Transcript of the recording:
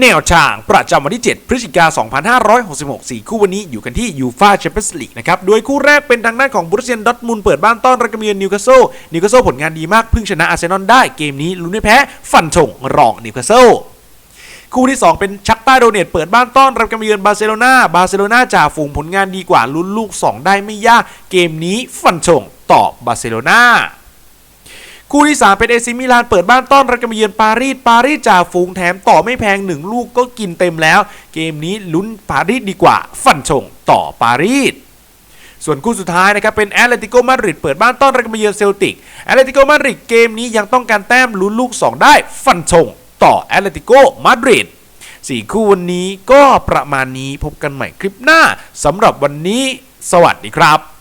แนวทางประจำวันที่ 7 พฤศจิกายน2566 4 คู่วันนี้อยู่กันที่ยูฟาแชมเปี้ยนส์ลีกนะครับ โดยคู่แรกเป็นทางด้านของบรูเซียนดอทมุนเปิดบ้านต้อนรับกำเยือนนิวคาสเซิลนิวคาสเซิลผลงานดีมากเพิ่งชนะอาร์เซนอลได้เกมนี้ลุ้นไม่แพ้ ฟันธงรองนิวคาสเซิลคู่ที่ 2 เป็นชักต้าโดเนตเปิดบ้านต้อนรับการมเยือนบาร์เซโลนาบาร์เซโลนาจ่าฝูงผลงานดีกว่าลุ้นลูก 2 ได้ไม่ยาก เกมนี้ฟันชงต่อบาร์เซโลนา คู่ที่ 3 เป็นเอซิมิลานเปิดบ้านต้อนรับการมาเยือนปารีสปารีสจ่าฝูงแถมต่อไม่แพง 1 ลูกก็กินเต็มแล้ว เกมนี้ลุ้นปารีสดีกว่า ฟันชงต่อปารีสส่วนคู่สุดท้ายนะครับเป็นแอตเลติโกมาดริดเปิดบ้านต้อนรับการมาเยือนเซลติกแอตเลติโกมาดริดเกมนี้ยังต้องการแต้มลุ้นลูก 2 ได้ฟันชงต่อแอตเลติโกมาดริดสี่คู่วันนี้ก็ประมาณนี้พบกันใหม่คลิปหน้าสำหรับวันนี้ สวัสดีครับ